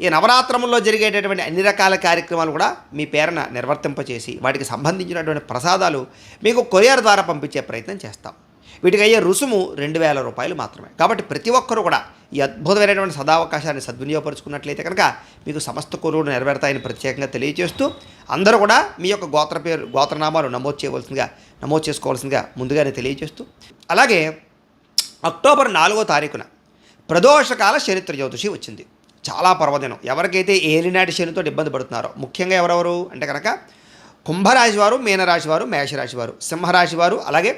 ఈ నవరాత్రముల్లో జరిగేటటువంటి అన్ని రకాల కార్యక్రమాలు కూడా మీ పేరున నిర్వర్తింపచేసి వాటికి సంబంధించినటువంటి ప్రసాదాలు మీకు కొరియర్ ద్వారా పంపించే ప్రయత్నం చేస్తాం. వీటికి అయ్యే రుసుము రెండు వేల రూపాయలు మాత్రమే. కాబట్టి ప్రతి ఒక్కరూ కూడా ఈ అద్భుతమైనటువంటి సదావకాశాన్ని సద్వినియోగపరుచుకున్నట్లయితే కనుక మీకు సమస్త కొరువులు నెరవేరుతాయని ప్రత్యేకంగా తెలియజేస్తూ అందరూ కూడా మీ యొక్క గోత్ర పేరు గోత్రనామాలు నమోదు చేయవలసిందిగా నమోదు చేసుకోవాల్సిందిగా ముందుగానే తెలియజేస్తూ అలాగే అక్టోబర్ నాలుగో తారీఖున ప్రదోషకాల చరిత్ర జ్యోతిషి వచ్చింది. చాలా పర్వదినం. ఎవరికైతే ఏలినాటి శనితో ఇబ్బంది పడుతున్నారో ముఖ్యంగా ఎవరెవరు అంటే కనుక కుంభరాశి వారు మీనరాశి వారు మేషరాశి వారు సింహరాశి వారు అలాగే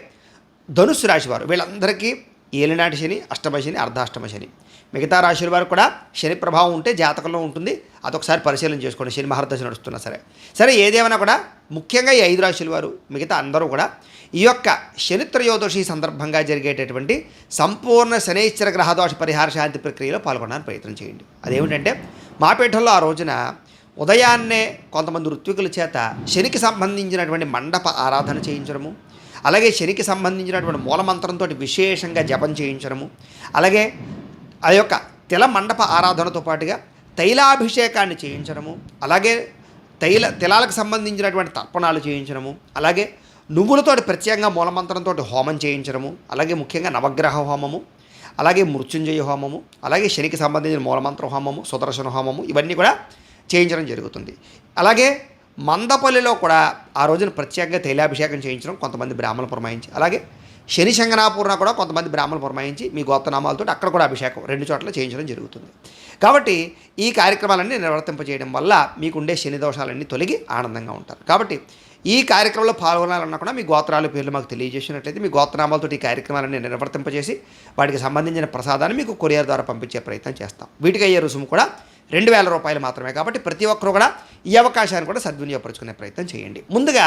ధనుస్సు రాశి వారు వీళ్ళందరికీ ఏలినాటి శని అష్టమ శని అర్ధాష్టమ శని. మిగతా రాశుల వారు కూడా శని ప్రభావం ఉంటే జాతకంలో ఉంటుంది. అదొకసారి పరిశీలన చేసుకోండి. శని మహర్దశ నడుస్తున్నా సరే. సరే ఏదేమైనా కూడా ముఖ్యంగా ఈ ఐదు రాశుల వారు మిగతా అందరూ కూడా ఈ యొక్క శని త్రయోదశి సందర్భంగా జరిగేటటువంటి సంపూర్ణ శనైశ్చర గ్రహదోష పరిహార శాంతి ప్రక్రియలో పాల్గొనడానికి ప్రయత్నం చేయండి. అదేమిటంటే మా పీఠంలో ఆ రోజున ఉదయాన్నే కొంతమంది ఋత్వికుల చేత శనికి సంబంధించినటువంటి మండప ఆరాధన చేయించడము అలాగే శనికి సంబంధించినటువంటి మూలమంత్రంతో విశేషంగా జపం చేయించడము. అలాగే ఆ యొక్క తిల మండప ఆరాధనతో పాటుగా తైలాభిషేకాన్ని చేయించడము. అలాగే తైల తిలాలకు సంబంధించినటువంటి తర్పణాలు చేయించడము. అలాగే నువ్వులతోటి ప్రత్యేకంగా మూలమంత్రంతో హోమం చేయించడము. అలాగే ముఖ్యంగా నవగ్రహ హోమము. అలాగే మృత్యుంజయ హోమము. అలాగే శనికి సంబంధించిన మూలమంత్ర హోమము సుదర్శన హోమము ఇవన్నీ కూడా చేయించడం జరుగుతుంది. అలాగే మందపల్లిలో కూడా ఆ రోజున ప్రత్యేకంగా తైలాభిషేకం చేయించడం కొంతమంది బ్రాహ్మణులు పురమాయించి అలాగే శని శంకనాపూర్ణ కూడా కొంతమంది బ్రాహ్మణులు పురమాయించి మీ గోత్రనామాలతో అక్కడ కూడా అభిషేకం రెండు చోట్ల చేయించడం జరుగుతుంది. కాబట్టి ఈ కార్యక్రమాలన్నీ నిర్వర్తింపజేయడం వల్ల మీకుండే శని దోషాలన్నీ తొలగి ఆనందంగా ఉంటారు. కాబట్టి ఈ కార్యక్రమంలో పాల్గొనాలన్నా కూడా మీ గోత్రాల పేర్లు మాకు తెలియజేసినట్లయితే మీ గోత్రనామాలతో ఈ కార్యక్రమాలన్నీ నిర్వర్తింపజేసి వాటికి సంబంధించిన ప్రసాదాన్ని మీకు కొరియర్ ద్వారా పంపించే ప్రయత్నం చేస్తాం. వీటికి అయ్యే రుసుము కూడా రెండు వేల రూపాయలు మాత్రమే. కాబట్టి ప్రతి ఒక్కరు కూడా ఈ అవకాశాన్ని కూడా సద్వినియోగపరుచుకునే ప్రయత్నం చేయండి. ముందుగా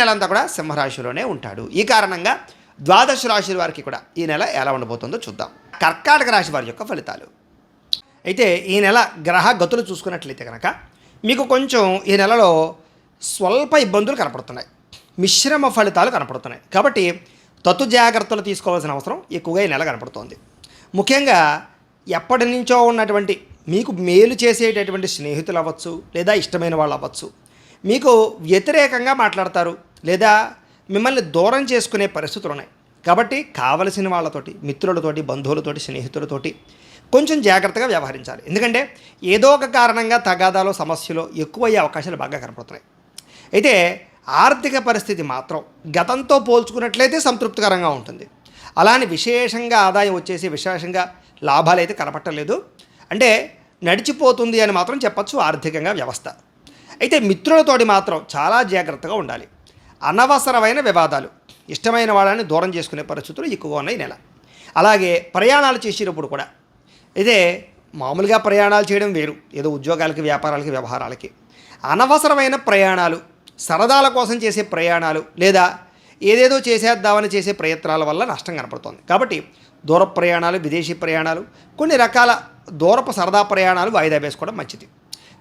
నెలంతా కూడా సింహరాశిలోనే ఉంటాడు. ఈ కారణంగా ద్వాదశ రాశి వారికి కూడా ఈ నెల ఎలా ఉండబోతుందో చూద్దాం. కర్కాటక రాశి వారి యొక్క ఫలితాలు. అయితే ఈ నెల గ్రహ గతులు చూసుకున్నట్లయితే కనుక మీకు కొంచెం ఈ నెలలో స్వల్ప ఇబ్బందులు కనపడుతున్నాయి. మిశ్రమ ఫలితాలు కనపడుతున్నాయి. కాబట్టి తత్తు జాగ్రత్తలు తీసుకోవాల్సిన అవసరం ఎక్కువగా ఈ నెల కనపడుతోంది. ముఖ్యంగా ఎప్పటి నుంచో ఉన్నటువంటి మీకు మేలు చేసేటటువంటి స్నేహితులు అవ్వచ్చు లేదా ఇష్టమైన వాళ్ళు అవ్వచ్చు. మీకు వ్యతిరేకంగా మాట్లాడతారు. లేదా మిమ్మల్ని దూరం చేసుకునే పరిస్థితులు ఉన్నాయి. కాబట్టి కావలసిన వాళ్ళతోటి మిత్రులతోటి బంధువులతోటి స్నేహితులతోటి కొంచెం జాగ్రత్తగా వ్యవహరించాలి. ఎందుకంటే ఏదో ఒక కారణంగా తగాదాలో సమస్యలో ఎక్కువయ్యే అవకాశాలు బాగా కనపడుతున్నాయి. అయితే ఆర్థిక పరిస్థితి మాత్రం గతంతో పోల్చుకున్నట్లయితే సంతృప్తికరంగా ఉంటుంది. అలానే విశేషంగా ఆదాయం వచ్చేసి విశేషంగా లాభాలు అయితే కనపట్టలేదు. అంటే నడిచిపోతుంది అని మాత్రం చెప్పచ్చు ఆర్థికంగా వ్యవస్థ. అయితే మిత్రులతోటి మాత్రం చాలా జాగ్రత్తగా ఉండాలి. అనవసరమైన వివాదాలు. ఇష్టమైన వాళ్ళని దూరం చేసుకునే పరిస్థితులు ఎక్కువగా ఉన్నాయి నెల. అలాగే ప్రయాణాలు చేసేటప్పుడు కూడా ఇదే మామూలుగా ప్రయాణాలు చేయడం వేరు. ఏదో ఉద్యోగాలకి వ్యాపారాలకి వ్యవహారాలకి. అనవసరమైన ప్రయాణాలు సరదాల కోసం చేసే ప్రయాణాలు లేదా ఏదేదో చేసేద్దామని చేసే ప్రయత్నాల వల్ల నష్టం కనపడుతోంది. కాబట్టి దూర ప్రయాణాలు విదేశీ ప్రయాణాలు కొన్ని రకాల దూరపు సరదా ప్రయాణాలు వాయిదా వేసుకోవడం మంచిది.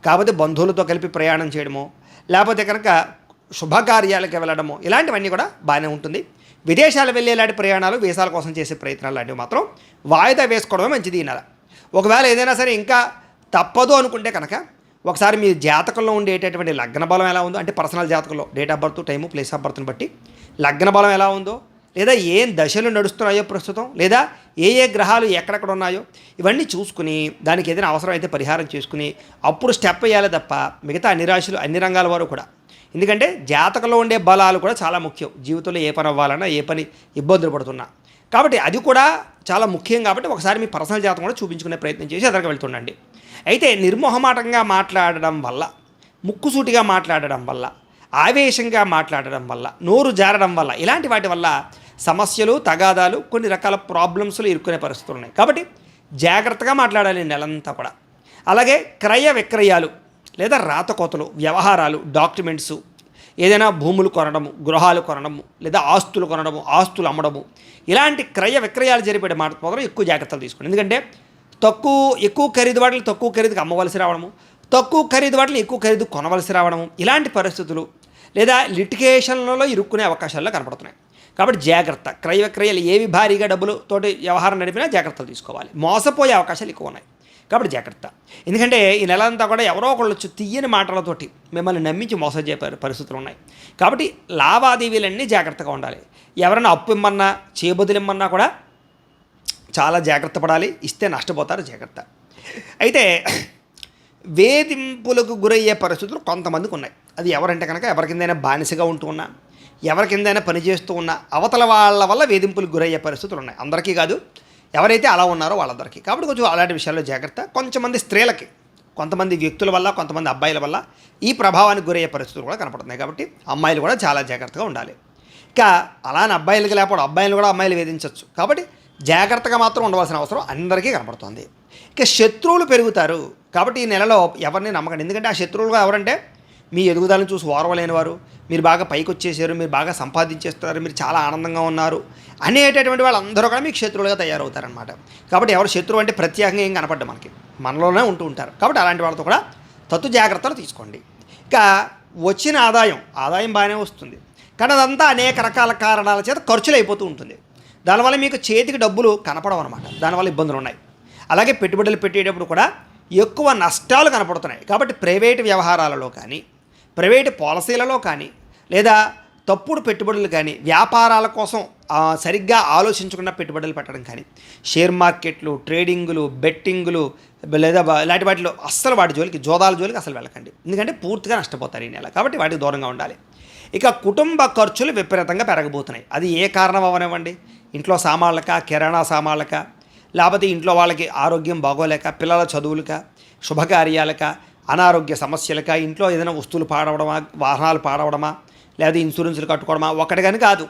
కాకపోతే బంధువులతో కలిపి ప్రయాణం చేయడమో లేకపోతే కనుక శుభకార్యాలకు వెళ్ళడము ఇలాంటివన్నీ కూడా బాగానే ఉంటుంది. విదేశాలు వెళ్ళేలాంటి ప్రయాణాలు వీసాల కోసం చేసే ప్రయత్నాలు లాంటివి మాత్రం వాయిదా వేసుకోవడమే మంచిది ఈ నెల. ఒకవేళ ఏదైనా సరే ఇంకా తప్పదు అనుకుంటే కనుక ఒకసారి మీ జాతకంలో ఉండేటటువంటి లగ్న బలం ఎలా ఉందో అంటే పర్సనల్ జాతకంలో date of birth time place of బర్త్ని బట్టి లగ్న బలం ఎలా ఉందో లేదా ఏం దశలు నడుస్తున్నాయో ప్రస్తుతం లేదా ఏ ఏ గ్రహాలు ఎక్కడెక్కడ ఉన్నాయో ఇవన్నీ చూసుకుని దానికి ఏదైనా అవసరం అయితే పరిహారం చేసుకుని అప్పుడు స్టెప్ వేయాలి తప్ప మిగతా అన్ని రాశులు అన్ని రంగాల వారు కూడా ఎందుకంటే జాతకంలో ఉండే బలాలు కూడా చాలా ముఖ్యం. జీవితంలో ఏ పని అవ్వాలన్నా ఏ పని ఇబ్బందులు పడుతున్నా. కాబట్టి అది కూడా చాలా ముఖ్యం కాబట్టి ఒకసారి మీ పర్సనల్ జాతకం కూడా చూపించుకునే ప్రయత్నం చేసి ఎదరికి వెళ్తుండండి. అయితే నిర్మోహమాటంగా మాట్లాడడం వల్ల ముక్కుసూటిగా మాట్లాడడం వల్ల ఆవేశంగా మాట్లాడడం వల్ల నోరు జారడం వల్ల ఇలాంటి వాటి వల్ల సమస్యలు తగాదాలు కొన్ని రకాల ప్రాబ్లమ్స్లు ఇరుక్కునే పరిస్థితులు ఉన్నాయి. కాబట్టి జాగ్రత్తగా మాట్లాడాలి నెలంతా కూడా. అలాగే క్రయ విక్రయాలు లేదా రాతకోతలు వ్యవహారాలు డాక్యుమెంట్సు ఏదైనా భూములు కొనడము గృహాలు కొనడము లేదా ఆస్తులు కొనడము ఆస్తులు అమ్మడము ఇలాంటి క్రయ విక్రయాలు జరిపే మాట మాత్రం ఎక్కువ జాగ్రత్తలు తీసుకోండి. ఎందుకంటే తక్కువ ఎక్కువ ఖరీదు వాటిని తక్కువ ఖరీదుకి అమ్మవలసి రావడము తక్కువ ఖరీదు వాటిని ఎక్కువ ఖరీదు కొనవలసి రావడము ఇలాంటి పరిస్థితులు లేదా లిటికేషన్లలో ఇరుక్కునే అవకాశాల్లో కనపడుతున్నాయి. కాబట్టి జాగ్రత్త. క్రయ విక్రయాలు ఏవి భారీగా డబ్బులు తోటి వ్యవహారం నడిపినా జాగ్రత్తలు తీసుకోవాలి. మోసపోయే అవకాశాలు ఎక్కువ ఉన్నాయి. కాబట్టి జాగ్రత్త. ఎందుకంటే ఈ నెల అంతా కూడా ఎవరో ఒకళ్ళు వచ్చి తీయని మాటలతోటి మిమ్మల్ని నమ్మించి మోసం చేపే పరిస్థితులు ఉన్నాయి. కాబట్టి లావాదేవీలన్నీ జాగ్రత్తగా ఉండాలి. ఎవరైనా అప్పు ఇమ్మన్నా చేయబదులిమ్మన్నా కూడా చాలా జాగ్రత్త పడాలి. ఇస్తే నష్టపోతారు జాగ్రత్త. అయితే వేధింపులకు గురయ్యే పరిస్థితులు కొంతమందికి ఉన్నాయి. అది ఎవరంటే కనుక ఎవరికిందైనా బానిసగా ఉంటూ ఉన్నా ఎవరికిందైనా పని చేస్తూ ఉన్నా అవతల వాళ్ళ వల్ల వేధింపులకు గురయ్యే పరిస్థితులు ఉన్నాయి. అందరికీ కాదు. ఎవరైతే అలా ఉన్నారో వాళ్ళందరికీ. కాబట్టి కొంచెం అలాంటి విషయాల్లో జాగ్రత్త. కొంతమంది స్త్రీలకి కొంతమంది వ్యక్తుల వల్ల కొంతమంది అబ్బాయిల వల్ల ఈ ప్రభావానికి గురయ్యే పరిస్థితులు కూడా కనపడుతున్నాయి. కాబట్టి అమ్మాయిలు కూడా చాలా జాగ్రత్తగా ఉండాలి. ఇక అలానే అబ్బాయిలకి లేకపోవడం అబ్బాయిలు కూడా అమ్మాయిలు వేధించవచ్చు కాబట్టి జాగ్రత్తగా మాత్రం ఉండవలసిన అవసరం అందరికీ కనపడుతుంది. ఇక శత్రువులు పెరుగుతారు. కాబట్టి ఈ నెలలో ఎవరిని నమ్మకండి. ఎందుకంటే ఆ శత్రువులుగా ఎవరంటే మీ ఎదుగుదలను చూసి ఓర్వలేని వారు మీరు బాగా పైకి వచ్చేసారు మీరు బాగా సంపాదించేస్తున్నారు మీరు చాలా ఆనందంగా ఉన్నారు అనేటటువంటి వాళ్ళందరూ కూడా మీకు శత్రువులుగా తయారవుతారనమాట కాబట్టి ఎవరు శత్రువు అంటే ప్రత్యేకంగా ఏం కనపడ్డ మనకి. మనలోనే ఉంటూ ఉంటారు. కాబట్టి అలాంటి వాళ్ళతో కూడా తత్తు జాగ్రత్తలు తీసుకోండి. ఇక వచ్చిన ఆదాయం ఆదాయం బాగానే వస్తుంది. కానీ అదంతా అనేక రకాల కారణాల చేత ఖర్చులు అయిపోతూ ఉంటుంది. దానివల్ల మీకు చేతికి డబ్బులు కనపడవు అనమాట దానివల్ల ఇబ్బందులు ఉన్నాయి. అలాగే పెట్టుబడులు పెట్టేటప్పుడు కూడా ఎక్కువ నష్టాలు కనపడుతున్నాయి. కాబట్టి ప్రైవేటు వ్యవహారాలలో కానీ ప్రైవేటు పాలసీలలో కానీ లేదా తప్పుడు పెట్టుబడులు కానీ వ్యాపారాల కోసం సరిగ్గా ఆలోచించకుండా పెట్టుబడులు పెట్టడం కానీ షేర్ మార్కెట్లు ట్రేడింగులు బెట్టింగులు లేదా ఇలాంటి వాటిలో అస్సలు వాటి జోలికి జోదాల జోలికి అసలు వెళ్ళకండి. ఎందుకంటే పూర్తిగా నష్టపోతారు ఈ నెల. కాబట్టి వాటికి దూరంగా ఉండాలి. ఇక కుటుంబ ఖర్చులు విపరీతంగా పెరగబోతున్నాయి. అది ఏ కారణం అవనివ్వండి ఇంట్లో సామాన్లక కిరాణా సామాన్లక? లేకపోతే ఇంట్లో వాళ్ళకి ఆరోగ్యం బాగోలేక పిల్లల చదువులక శుభకార్యాలక? అనారోగ్య సమస్యలక ఇంట్లో ఏదైనా వస్తువులు పాడవడమా వాహనాలు పాడవడమా లేదా ఇన్సూరెన్సులు కట్టుకోవడమా ఒకటి కానీ కాదు.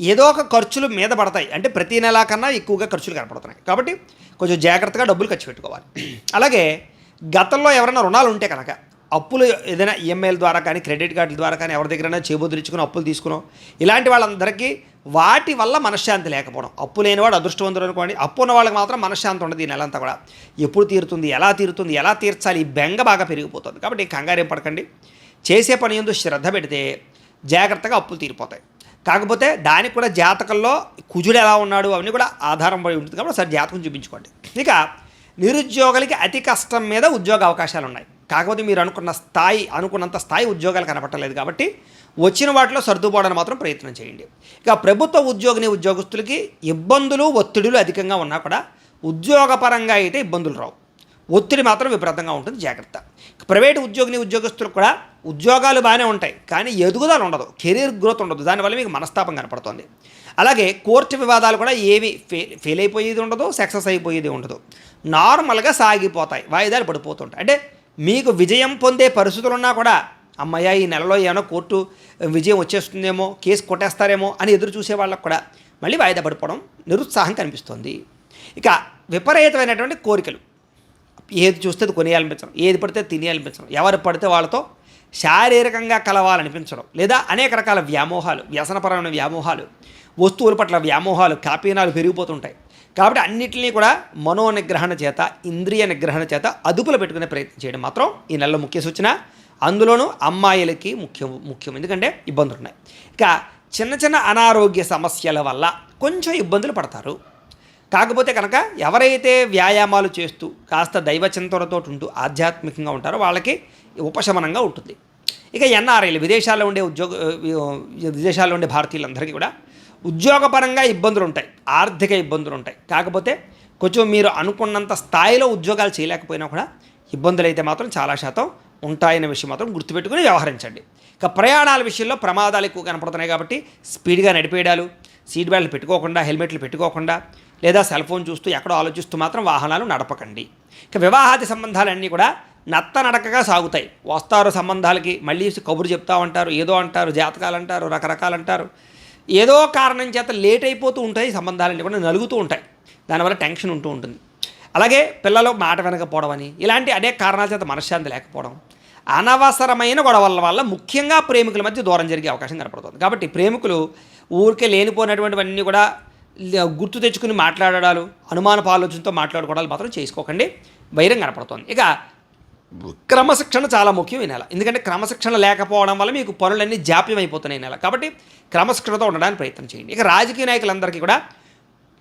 ఏదో ఒక ఖర్చులు మీద పడతాయి. అంటే ప్రతి నెల కన్నా ఎక్కువగా ఖర్చులు కనపడుతున్నాయి. కాబట్టి కొంచెం జాగ్రత్తగా డబ్బులు ఖర్చు పెట్టుకోవాలి. అలాగే గతంలో ఎవరైనా రుణాలు ఉంటే కనుక అప్పులు ఏదైనా ఈఎంఐల ద్వారా కానీ క్రెడిట్ కార్డుల ద్వారా కానీ ఎవరి దగ్గరైనా చేబుదిరించుకుని అప్పులు తీసుకున్నాం. ఇలాంటి వాళ్ళందరికీ వాటి వల్ల మనశ్శాంతి లేకపోవడం. అప్పు లేనివాడు అదృష్టవంతుడు అనుకోండి. అప్పు ఉన్న వాళ్ళకి మాత్రం మనశ్శాంతి ఉండదు ఈ నెలంతా కూడా. ఎప్పుడు తీరుతుంది ఎలా తీరుతుంది ఎలా తీర్చాలి ఈ బెంగ బాగా పెరిగిపోతుంది. కాబట్టి కంగారేం పడకండి. చేసే పని ఎందు శ్రద్ధ పెడితే జాగ్రత్తగా అప్పులు తీరిపోతాయి. కాకపోతే దానికి కూడా జాతకంలో కుజుడు ఎలా ఉన్నాడు అవన్నీ కూడా ఆధారం పడి ఉంటుంది. కాబట్టి ఒకసారి జాతకం చూపించుకోండి. ఇక నిరుద్యోగులకి అతి కష్టం మీద ఉద్యోగ అవకాశాలు ఉన్నాయి కాకపోతే మీరు అనుకున్న స్థాయి అనుకున్నంత స్థాయి ఉద్యోగాలు కనపట్టలేదు కాబట్టి వచ్చిన వాటిలో సర్దుపోవడానికి మాత్రం ప్రయత్నం చేయండి. ఇక ప్రభుత్వ ఉద్యోగిని ఉద్యోగస్తులకి ఇబ్బందులు ఒత్తిడులు అధికంగా ఉన్నా కూడా ఉద్యోగపరంగా అయితే ఇబ్బందులు రావు. ఒత్తిడి మాత్రం విపరీతంగా ఉంటుంది జాగ్రత్త. ప్రైవేట్ ఉద్యోగిని ఉద్యోగస్తులకు కూడా ఉద్యోగాలు బాగానే ఉంటాయి కానీ ఎదుగుదల ఉండదు కెరీర్ గ్రోత్ ఉండదు. దానివల్ల మీకు మనస్తాపం కనపడుతుంది. అలాగే కోర్టు వివాదాలు కూడా ఏవి ఫెయిల్ ఫెయిల్ అయిపోయేది ఉండదు సక్సెస్ అయిపోయేది ఉండదు. నార్మల్గా సాగిపోతాయి వాయిదాలు పడిపోతుంటాయి. అంటే మీకు విజయం పొందే పరిస్థితులు ఉన్నా కూడా అమ్మయ్య ఈ నెలలో ఏమైనా కోర్టు విజయం వచ్చేస్తుందేమో కేసు కొట్టేస్తారేమో అని ఎదురు చూసే వాళ్ళకు కూడా మళ్ళీ వాయిదా పడిపోవడం నిరుత్సాహం కనిపిస్తుంది. ఇక విపరీతమైనటువంటి కోరికలు. ఏది చూస్తే అది కొనియాలనిపించడం ఏది పడితే తినేయాలనిపించడం ఎవరు పడితే వాళ్ళతో శారీరకంగా కలవాలనిపించడం లేదా అనేక రకాల వ్యామోహాలు వ్యసనపరమైన వ్యామోహాలు వస్తువుల పట్ల వ్యామోహాలు కాపీనాలు పెరిగిపోతుంటాయి. కాబట్టి అన్నిటినీ కూడా మనో నిగ్రహణ చేత ఇంద్రియ నిగ్రహణ చేత అదుపులో పెట్టుకునే ప్రయత్నం చేయడం మాత్రం ఈ నెలలో ముఖ్య సూచన. అందులోనూ అమ్మాయిలకి ముఖ్యం ముఖ్యం. ఎందుకంటే ఇబ్బందులు ఉన్నాయి. ఇక చిన్న చిన్న అనారోగ్య సమస్యల వల్ల కొంచెం ఇబ్బందులు పడతారు. కాకపోతే కనుక ఎవరైతే వ్యాయామాలు చేస్తూ కాస్త దైవచింతనతో ఉంటూ ఆధ్యాత్మికంగా ఉంటారో వాళ్ళకి ఉపశమనంగా ఉంటుంది. ఇక ఎన్ఆర్ఐలు విదేశాల్లో ఉండే ఉద్యోగ విదేశాల్లో ఉండే భారతీయులందరికీ కూడా ఉద్యోగపరంగా ఇబ్బందులు ఉంటాయి ఆర్థిక ఇబ్బందులు ఉంటాయి కాకపోతే కొంచెం మీరు అనుకున్నంత స్థాయిలో ఉద్యోగాలు చేయలేకపోయినా కూడా ఇబ్బందులు అయితే మాత్రం చాలా శాతం ఉంటాయనే విషయం మాత్రం గుర్తుపెట్టుకుని వ్యవహరించండి. ఇక ప్రయాణాల విషయంలో ప్రమాదాలు ఎక్కువ కనపడుతున్నాయి కాబట్టి స్పీడ్గా నడిపేయడాలు సీట్ బెల్ట్లు పెట్టుకోకుండా హెల్మెట్లు పెట్టుకోకుండా లేదా సెల్ ఫోన్ చూస్తూ ఎక్కడో ఆలోచిస్తూ మాత్రం వాహనాలు నడపకండి. ఇక వివాహాది సంబంధాలన్నీ కూడా నత్త నడకగా సాగుతాయి. వస్తారు సంబంధాలకి మళ్ళీ కబురు చెప్తా ఉంటారు ఏదో అంటారు జాతకాలు అంటారు రకరకాలు అంటారు. ఏదో కారణం చేత లేట్ అయిపోతూ ఉంటాయి సంబంధాలన్నీ కూడా నలుగుతూ ఉంటాయి. దానివల్ల టెన్షన్ ఉంటూ ఉంటుంది. అలాగే పిల్లలు మాట వినకపోవడం అని ఇలాంటి అనేక కారణాల చేత మనశ్శాంతి లేకపోవడం అనవసరమైన గొడవల వల్ల ముఖ్యంగా ప్రేమికుల మధ్య దూరం జరిగే అవకాశం కనపడుతుంది. కాబట్టి ప్రేమికులు ఊరికే లేనిపోయినటువంటివన్నీ కూడా గుర్తు తెచ్చుకుని మాట్లాడడాలు అనుమానపు ఆలోచనతో మాట్లాడుకోవడాలు మాత్రం చేసుకోకండి. వైరం కనపడుతుంది. ఇక క్రమశిక్షణ చాలా ముఖ్యం ఈ నెల. ఎందుకంటే క్రమశిక్షణ లేకపోవడం వల్ల మీకు పనులన్నీ జాప్యం అయిపోతున్నాయి నెల. కాబట్టి క్రమశిక్షణతో ఉండడానికి ప్రయత్నం చేయండి. ఇక రాజకీయ నాయకులందరికీ కూడా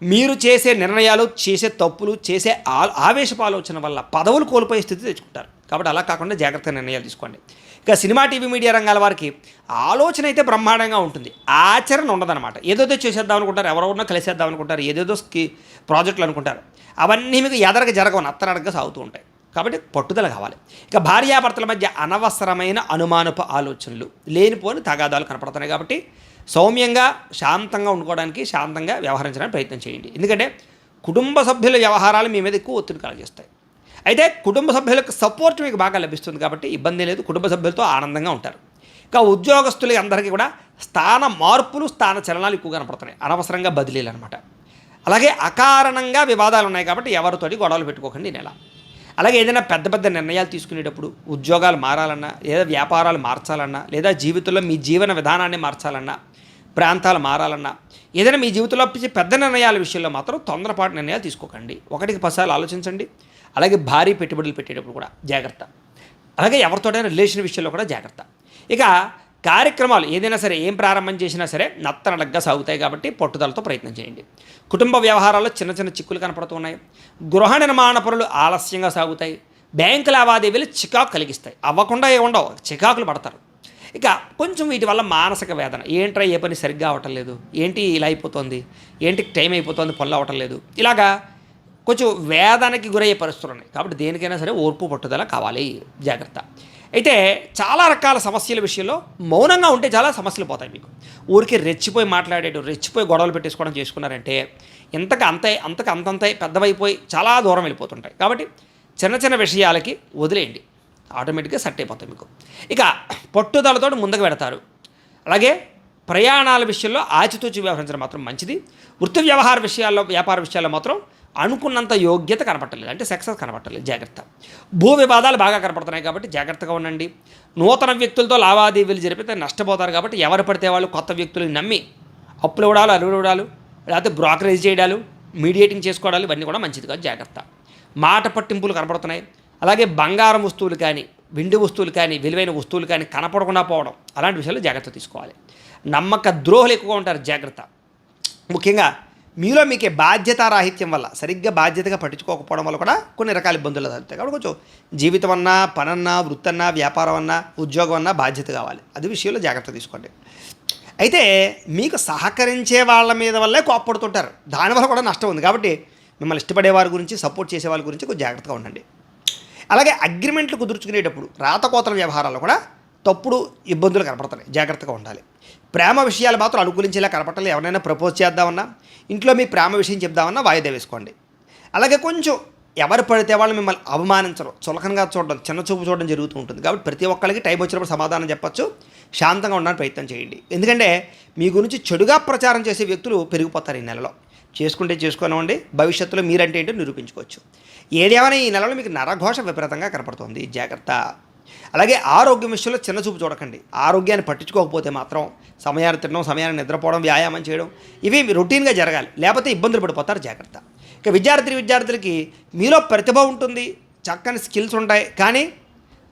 మీరు చేసే నిర్ణయాలు చేసే తప్పులు చేసే ఆ- ఆవేశపు ఆలోచన వల్ల పదవులు కోల్పోయే స్థితి తెచ్చుకుంటారు. కాబట్టి అలా కాకుండా జాగ్రత్త నిర్ణయాలు తీసుకోండి. ఇక సినిమా టీవీ మీడియా రంగాల వారికి ఆలోచన అయితే బ్రహ్మాండంగా ఉంటుంది. ఆచరణ ఉండదన్నమాట. ఏదేదో చేసేద్దాం అనుకుంటారు ఎవరెవరినో కలిసేద్దాం అనుకుంటారు ఏదేదో స్కీ ప్రాజెక్టులు అనుకుంటారు. అవన్నీ మీకు ఎదరగా జరగవు నత్తనడగా సాగుతూ ఉంటాయి. కాబట్టి పట్టుదల కావాలి. ఇక భార్యాభర్తల మధ్య అనవసరమైన అనుమానపు ఆలోచనలు లేనిపోని తగాదాలు కనపడుతున్నాయి కాబట్టి సౌమ్యంగా శాంతంగా ఉండుకోవడానికి శాంతంగా వ్యవహరించడానికి ప్రయత్నం చేయండి. ఎందుకంటే కుటుంబ సభ్యుల వ్యవహారాలు మీ మీద ఎక్కువ ఒత్తిడి కలగజేస్తాయి అయితే కుటుంబ సభ్యులకు సపోర్ట్ మీకు బాగా లభిస్తుంది కాబట్టి ఇబ్బంది లేదు కుటుంబ సభ్యులతో ఆనందంగా ఉంటారు. ఇక ఉద్యోగస్తులు అందరికీ కూడా స్థాన మార్పులు స్థాన చలనాలు ఎక్కువ కనపడుతున్నాయి. అనవసరంగా బదిలీలు అనమాట అలాగే అకారణంగా వివాదాలు ఉన్నాయి కాబట్టి ఎవరితోటి గొడవలు పెట్టుకోకండి నెల. అలాగే ఏదైనా పెద్ద పెద్ద నిర్ణయాలు తీసుకునేటప్పుడు ఉద్యోగాలు మారాలన్నా లేదా వ్యాపారాలు మార్చాలన్నా లేదా జీవితంలో మీ జీవన విధానాన్ని మార్చాలన్నా ప్రాంతాలు మారాలన్నా ఏదైనా మీ జీవితంలో పెద్ద నిర్ణయాల విషయంలో మాత్రం తొందరపాటు నిర్ణయాలు తీసుకోకండి. ఒకటికి పసాలు ఆలోచించండి. అలాగే భారీ పెట్టుబడులు పెట్టేటప్పుడు కూడా జాగ్రత్త. అలాగే ఎవరితోటైనా రిలేషన్ విషయంలో కూడా జాగ్రత్త. ఇక కార్యక్రమాలు ఏదైనా సరే ఏం ప్రారంభం చేసినా సరే నత్తనడగ్గా సాగుతాయి కాబట్టి పట్టుదలతో ప్రయత్నం చేయండి. కుటుంబ వ్యవహారాల్లో చిన్న చిన్న చిక్కులు కనపడుతున్నాయి గృహ నిర్మాణ పనులు ఆలస్యంగా సాగుతాయి. బ్యాంకు లావాదేవీలు చికాకు కలిగిస్తాయి. అవ్వకుండా ఏముండవు చికాకులు పడతారు. ఇక కొంచెం వీటి వల్ల మానసిక వేదన. ఏంట్రా ఏ పని సరిగ్గా అవటం లేదు? ఏంటి ఇలా అయిపోతుంది? ఏంటి టైం అయిపోతుంది? పనులు అవటం లేదు. ఇలాగా కొంచెం వేదనకి గురయ్యే పరిస్థితులు ఉన్నాయి. కాబట్టి దేనికైనా సరే ఓర్పు పట్టుదల కావాలి. జాగ్రత్త. అయితే చాలా రకాల సమస్యల విషయంలో మౌనంగా ఉంటే చాలా సమస్యలు పోతాయి మీకు. ఊరికి రెచ్చిపోయి మాట్లాడేటు రెచ్చిపోయి గొడవలు పెట్టేసుకోవడం చేసుకున్నారంటే ఇంతకు అంతే అంతకు అంతంతే పెద్దవైపోయి చాలా దూరం వెళ్ళిపోతుంటాయి. కాబట్టి చిన్న చిన్న విషయాలకి వదిలేయండి. ఆటోమేటిక్గా సెట్ అయిపోతాయి మీకు. ఇక పట్టుదలతో ముందుకు పెడతారు అలాగే ప్రయాణాల విషయంలో ఆచితూచి వ్యవహరించడం మాత్రం మంచిది. వృత్తి వ్యవహార విషయాల్లో వ్యాపార విషయాల్లో మాత్రం అనుకున్నంత యోగ్యత కనపట్టలేదు. అంటే సక్సెస్ కనపట్టలేదు. జాగ్రత్త. భూ వివాదాలు బాగా కనపడుతున్నాయి కాబట్టి జాగ్రత్తగా ఉండండి. నూతన వ్యక్తులతో లావాదేవీలు జరిపితే నష్టపోతారు కాబట్టి ఎవరు పడితే వాళ్ళు కొత్త వ్యక్తులను నమ్మి అప్పులు ఇవ్వడాలు అరువులు ఇవ్వడాలు లేకపోతే బ్రోకరేజ్ చేయడాలు మీడియేటింగ్ చేసుకోవడాలు ఇవన్నీ కూడా మంచిది కాదు జాగ్రత్త. మాట పట్టింపులు కనపడుతున్నాయి. అలాగే బంగారం వస్తువులు కానీ వెండి వస్తువులు కానీ విలువైన వస్తువులు కానీ కనపడకుండా పోవడం అలాంటి విషయాలు జాగ్రత్త తీసుకోవాలి. నమ్మక ద్రోహులు ఎక్కువగా ఉంటారు. జాగ్రత్త. ముఖ్యంగా మీలో మీకే బాధ్యతారాహిత్యం వల్ల సరిగ్గా బాధ్యతగా పట్టించుకోకపోవడం వల్ల కూడా కొన్ని రకాల ఇబ్బందులు తగ్గుతాయి కాబట్టి కొంచెం జీవితం అన్నా పనన్నా వృత్తన్నా వ్యాపారం అన్నా ఉద్యోగం అన్నా బాధ్యత కావాలి. అది విషయంలో జాగ్రత్త తీసుకోండి. అయితే మీకు సహకరించే వాళ్ళ మీద వల్లే కోప్పడుతుంటారు. దానివల్ల కూడా నష్టం ఉంది. కాబట్టి మిమ్మల్ని ఇష్టపడే వారి గురించి సపోర్ట్ చేసే వాళ్ళ గురించి కొంచెం జాగ్రత్తగా ఉండండి. అలాగే అగ్రిమెంట్లు కుదుర్చుకునేటప్పుడు రాతకోతల వ్యవహారాలు కూడా తప్పుడు ఇబ్బందులు కనపడుతున్నాయి జాగ్రత్తగా ఉండాలి. ప్రేమ విషయాలు మాత్రం అనుకూలించేలా కనపడలేదు ఎవరైనా ప్రపోజ్ చేద్దామన్నా ఇంట్లో మీ ప్రేమ విషయం చెప్దామన్నా వాయిదా వేసుకోండి. అలాగే కొంచెం ఎవరు పడితే వాళ్ళు మిమ్మల్ని అవమానించడం చులకనగా చూడడం చిన్న చూపు చూడడం జరుగుతూ ఉంటుంది. కాబట్టి ప్రతి ఒక్కరికి టైం వచ్చినప్పుడు సమాధానం చెప్పొచ్చు. శాంతంగా ఉండడానికి ప్రయత్నం చేయండి. ఎందుకంటే మీ గురించి చెడుగా ప్రచారం చేసే వ్యక్తులు పెరిగిపోతారు ఈ నెలలో. చేసుకుంటే చేసుకోనివ్వండి. భవిష్యత్తులో మీరంటే ఏంటో నిరూపించుకోవచ్చు. ఏదేమైనా ఈ నెలలో మీకు నరఘోష విపరీతంగా కనపడుతుంది. జాగ్రత్త. అలాగే ఆరోగ్యం విషయంలో చిన్న చూపు చూడకండి. ఆరోగ్యాన్ని పట్టించుకోకపోతే మాత్రం సమయాన్ని తినడం సమయాన్ని నిద్రపోవడం వ్యాయామం చేయడం ఇవి రొటీన్గా జరగాలి. లేకపోతే ఇబ్బందులు పడిపోతారు. జాగ్రత్త. ఇక విద్యార్థి విద్యార్థులకి మీలో ప్రతిభ ఉంటుంది చక్కని స్కిల్స్ ఉంటాయి కానీ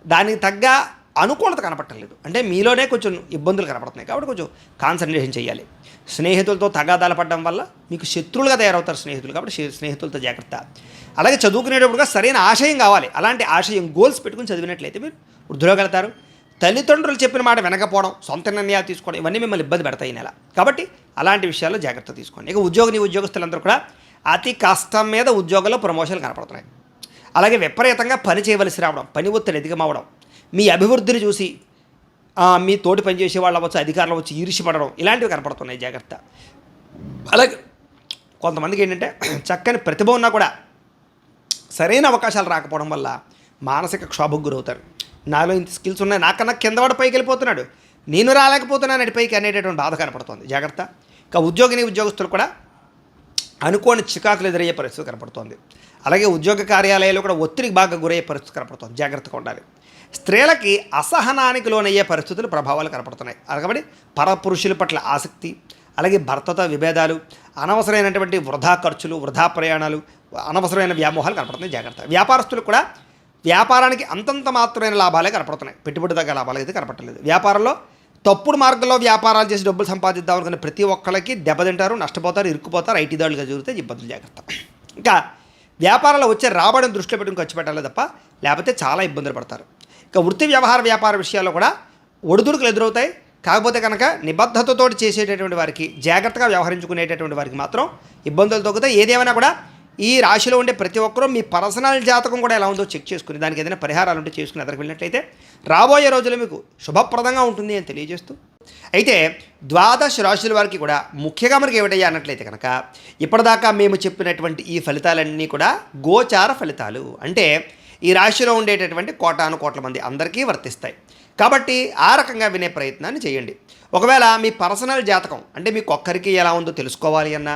దానికి తగ్గ అనుకూలత కనపట్టలేదు అంటే మీలోనే కొంచెం ఇబ్బందులు కనపడుతున్నాయి కాబట్టి కొంచెం కాన్సన్ట్రేషన్ చేయాలి. స్నేహితులతో తగాదాలు పడడం వల్ల మీకు శత్రువులుగా తయారవుతారు స్నేహితులు కాబట్టి స్నేహితులతో జాగ్రత్త. అలాగే చదువుకునేటప్పుడుగా సరైన ఆశయం కావాలి. అలాంటి ఆశయం గోల్స్ పెట్టుకుని చదివినట్లయితే మీరు వృద్ధిలోకి తల్లిదండ్రులు చెప్పిన మాట వినకపోవడం సొంత నిర్ణయాలు తీసుకోవడం ఇవన్నీ మిమ్మల్ని ఇబ్బంది పెడతాయి నెల. కాబట్టి అలాంటి విషయాల్లో జాగ్రత్త తీసుకోండి. ఇక ఉద్యోగిని ఉద్యోగస్తులందరూ కూడా అతి కష్టం మీద ఉద్యోగంలో ప్రమోషన్లు కనపడుతున్నాయి. అలాగే విపరీతంగా పని చేయవలసి రావడం పని ఒత్తిడి అధికమవడం మీ అభివృద్ధిని చూసి మీ తోటి పనిచేసే వాళ్ళు అవ్వచ్చు అధికారులు వచ్చి ఈర్షిపడడం ఇలాంటివి కనపడుతున్నాయి జాగ్రత్త. అలాగే కొంతమందికి ఏంటంటే చక్కని ప్రతిభ ఉన్నా కూడా సరైన అవకాశాలు రాకపోవడం వల్ల మానసిక క్షోభకు గురవుతారు. నాలో ఇంత స్కిల్స్ ఉన్నాయి నాకన్నా కిందవాడు పైకి వెళ్ళిపోతున్నాడు. నేను రాలేకపోతున్నాను అటు పైకి అనేటటువంటి బాధ కనపడుతుంది. జాగ్రత్త. ఇంకా ఉద్యోగిని ఉద్యోగస్తులు కూడా అనుకోని చికాకులు ఎదురయ్యే పరిస్థితి కనపడుతోంది. అలాగే ఉద్యోగ కార్యాలయాలు కూడా ఒత్తిడికి బాగా గురయ్యే పరిస్థితి కనపడుతుంది. జాగ్రత్తగా ఉండాలి. స్త్రీలకి అసహనానికి లోనయ్యే పరిస్థితులు ప్రభావాలు కనపడుతున్నాయి. కాబట్టి పరపురుషుల పట్ల ఆసక్తి అలాగే భర్తతో విభేదాలు అనవసరమైనటువంటి వృధా ఖర్చులు వృధా ప్రయాణాలు అనవసరమైన వ్యామోహాలు కనపడుతున్నాయి. జాగ్రత్త. వ్యాపారస్తులు కూడా వ్యాపారానికి అంతంత మాత్రమైన లాభాలే కనపడుతున్నాయి. పెట్టుబడి తగ్గ లాభాలు అయితే కనపడలేదు వ్యాపారంలో తప్పుడు మార్గంలో వ్యాపారాలు చేసి డబ్బులు సంపాదిద్దాం అనుకున్న ప్రతి ఒక్కరికి దెబ్బతింటారు నష్టపోతారు ఇరుక్కుపోతారు ఐటీ దాడులుగా జరిగితే ఇబ్బందులు జాగ్రత్త. ఇంకా వ్యాపారాలు వచ్చే రాబడిని దృష్టిలో పెట్టుకుని ఖర్చు పెట్టాలి తప్ప లేకపోతే చాలా ఇబ్బందులు పడతారు. ఇంకా వృత్తి వ్యవహార వ్యాపార విషయాల్లో కూడా ఒడిదుడుకులు ఎదురవుతాయి. కాకపోతే కనుక నిబద్ధతతో చేసేటటువంటి వారికి జాగ్రత్తగా వ్యవహరించుకునేటటువంటి వారికి మాత్రం ఇబ్బందులు తగ్గుతాయి. ఏదేమైనా కూడా ఈ రాశిలో ఉండే ప్రతి ఒక్కరూ మీ పర్సనల్ జాతకం కూడా ఎలా ఉందో చెక్ చేసుకుని దానికి ఏదైనా పరిహారాలు ఉంటే చేసుకుని ఎదరికి వెళ్ళినట్లయితే రాబోయే రోజుల్లో మీకు శుభప్రదంగా ఉంటుంది అని తెలియజేస్తూ అయితే ద్వాదశ రాశుల వారికి కూడా ముఖ్యంగా మనకి ఏమిటయ్యా అన్నట్లయితే కనుక ఇప్పటిదాకా మేము చెప్పినటువంటి ఈ ఫలితాలన్నీ కూడా గోచార ఫలితాలు. అంటే ఈ రాశిలో ఉండేటటువంటి కోటాను కోట్ల మంది అందరికీ వర్తిస్తాయి. కాబట్టి ఆ రకంగా వినే ప్రయత్నాన్ని చేయండి. ఒకవేళ మీ పర్సనల్ జాతకం అంటే మీకు ఒక్కరికి ఎలా ఉందో తెలుసుకోవాలి అన్నా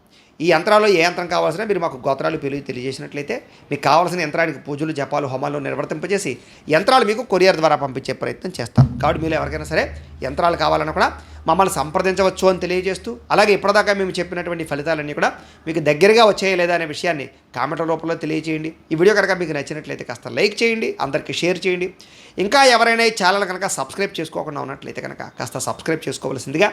ఈ యంత్రాల్లో ఏ యంత్రం కావాల్సినా మీరు మాకు గోత్రాలు పేరు తెలియజేసినట్లయితే మీకు కావాల్సిన యంత్రానికి పూజలు జపాలు హోమాలు నిర్వర్తింపజేసి యంత్రాలు మీకు కొరియర్ ద్వారా పంపించే ప్రయత్నం చేస్తాం. కాబట్టి మీరు ఎవరికైనా సరే యంత్రాలు కావాలన్నా కూడా మమ్మల్ని సంప్రదించవచ్చు అని తెలియజేస్తూ అలాగే ఇప్పటిదాకా మేము చెప్పినటువంటి ఫలితాలన్నీ కూడా మీకు దగ్గరగా వచ్చాయా లేదా అనే విషయాన్ని కామెంట్ రూపంలో తెలియజేయండి ఈ వీడియో కనుక మీకు నచ్చినట్లయితే కాస్త లైక్ చేయండి అందరికీ షేర్ చేయండి. ఇంకా ఎవరైనా ఈ ఛానల్ కనుక సబ్స్క్రైబ్ చేసుకోకుండా ఉన్నట్లయితే కనుక కాస్త సబ్స్క్రైబ్ చేసుకోవాల్సిందిగా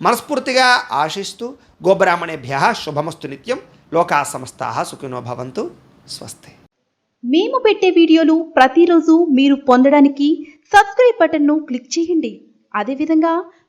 మనస్ఫూర్తిగా ఆశిస్తూ గోబ్రాహ్మణేభ్య శుభమస్తు నిత్యం. లోకా సంస్థ సుఖినో భవంతు. స్వస్తి. మేము పెట్టే వీడియోలు ప్రతిరోజు మీరు పొందడానికి సబ్స్క్రైబ్ బటన్ను క్లిక్ చేయండి. అదేవిధంగా